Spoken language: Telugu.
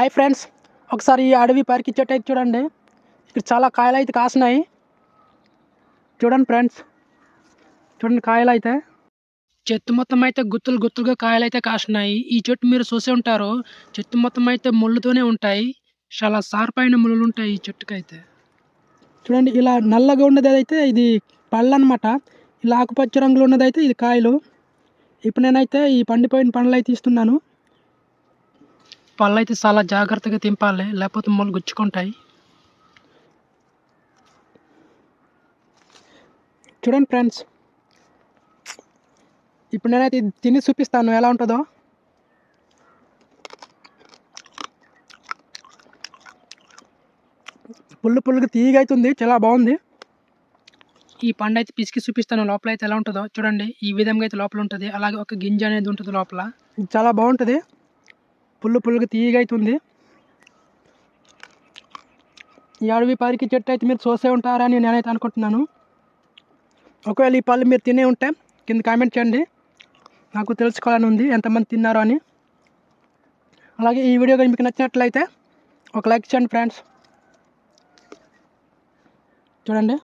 హాయ్ ఫ్రెండ్స్ ఒకసారి ఈ అడవి పార్కి చెట్టు అయితే చూడండి. ఇక్కడ చాలా కాయలు అయితే కాసినాయి. చూడండి ఫ్రెండ్స్ చూడండి కాయలు అయితే. చెట్టు మొత్తం అయితే గుత్తులు గుత్తులుగా కాయలు అయితే కాసినాయి. ఈ చెట్టు మీరు చూసే ఉంటారు. చెట్టు మొత్తం అయితే ముళ్ళుతోనే ఉంటాయి. చాలా సార్పైన ముళ్ళు ఉంటాయి ఈ చెట్టుకైతే. చూడండి ఇలా నల్లగా ఉన్నది అయితే ఇది పళ్ళు అనమాట ఇలా ఆకుపచ్చ రంగులో ఉన్నదైతే ఇది కాయలు. ఇప్పుడు నేనైతే ఈ పండిపోయిన పండ్లు అయితే ఇస్తున్నాను. పళ్ళు అయితే చాలా జాగ్రత్తగా తింపాలి లేకపోతే ముళ్ళు గుచ్చుకుంటాయి. చూడండి ఫ్రెండ్స్. ఇప్పుడు నేనైతే తిని చూపిస్తాను ఎలా ఉంటుందో. పుల్లు పుల్లుగా తీయగా అవుతుంది చాలా బాగుంది. ఈ పండు అయితే పిసికి చూపిస్తాను లోపల అయితే ఎలా ఉంటుందో. చూడండి ఈ విధంగా అయితే లోపల ఉంటుంది. అలాగే ఒక గింజ అనేది ఉంటుంది లోపల. చాలా బాగుంటుంది. పుల్లు పుల్లుగా తీయగా అవుతుంది ఈ అడవి పారికి చెట్టు అయితే మీరు చూసే ఉంటారని నేనైతే అనుకుంటున్నాను. ఒకవేళ ఈ పళ్ళు మీరు తినే ఉంటే కింద కామెంట్ చేయండి. నాకు తెలుసుకోవాలని ఉంది ఎంతమంది తిన్నారో అని. అలాగే ఈ వీడియో కానీ మీకు నచ్చినట్లయితే ఒక లైక్ చేయండి ఫ్రెండ్స్. చూడండి.